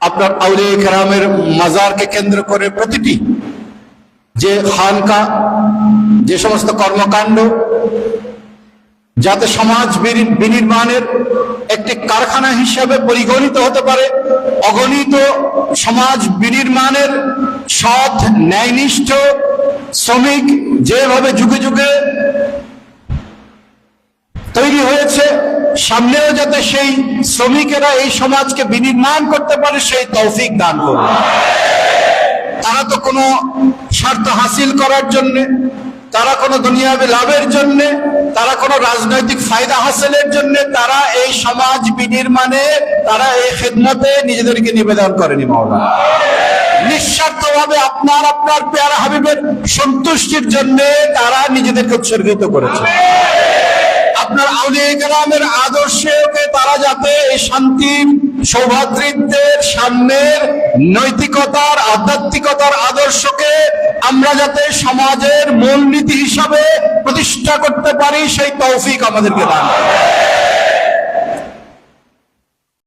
আপনার আউলে কেরামের মাজারকে কেন্দ্র করে প্রতিটি যে খানকা, যে সমস্ত কর্মকাণ্ড, যাতে সমাজ বিনির্মাণের একটি কারখানা হিসাবে পরিগণিত হতে পারে, অগণিত সমাজ বিনির্মাণের সৎ, ন্যায়নিষ্ঠ শ্রমিক যেভাবে যুগে যুগে সামনেও যাতে সেই শ্রমিকেরা এই সমাজকে বিনির্মাণ করতে পারে, সেই তৌফিক দান করবে তারা তো কোনো স্বার্থ হাসিল করার জন্য, তারা কোনো দুনিয়াবি লাভের জন্য, তারা কোনো রাজনৈতিক ফায়দা হাসিলের জন্য, তারা এই সমাজ বিনির্মাণে, তারা এই খেদমতে নিজেদেরকে নিবেদন করেনি মাওলা নিঃস্বার্থভাবে আপনার আপনার পেয়ারা হাবিবের সন্তুষ্টির জন্য তারা নিজেদেরকে উৎসর্গিত করেছে। আপনার আউলিয়া কালামের আদর্শে তারা যাতে এই শান্তির সৌভাতৃত্বের সামনের নৈতিকতার, আধ্যাত্মিকতার আদর্শকে আমরা যাতে সমাজের মূলনীতি হিসাবে প্রতিষ্ঠা করতে পারি, সেই তৌফিক আমাদেরকে দান।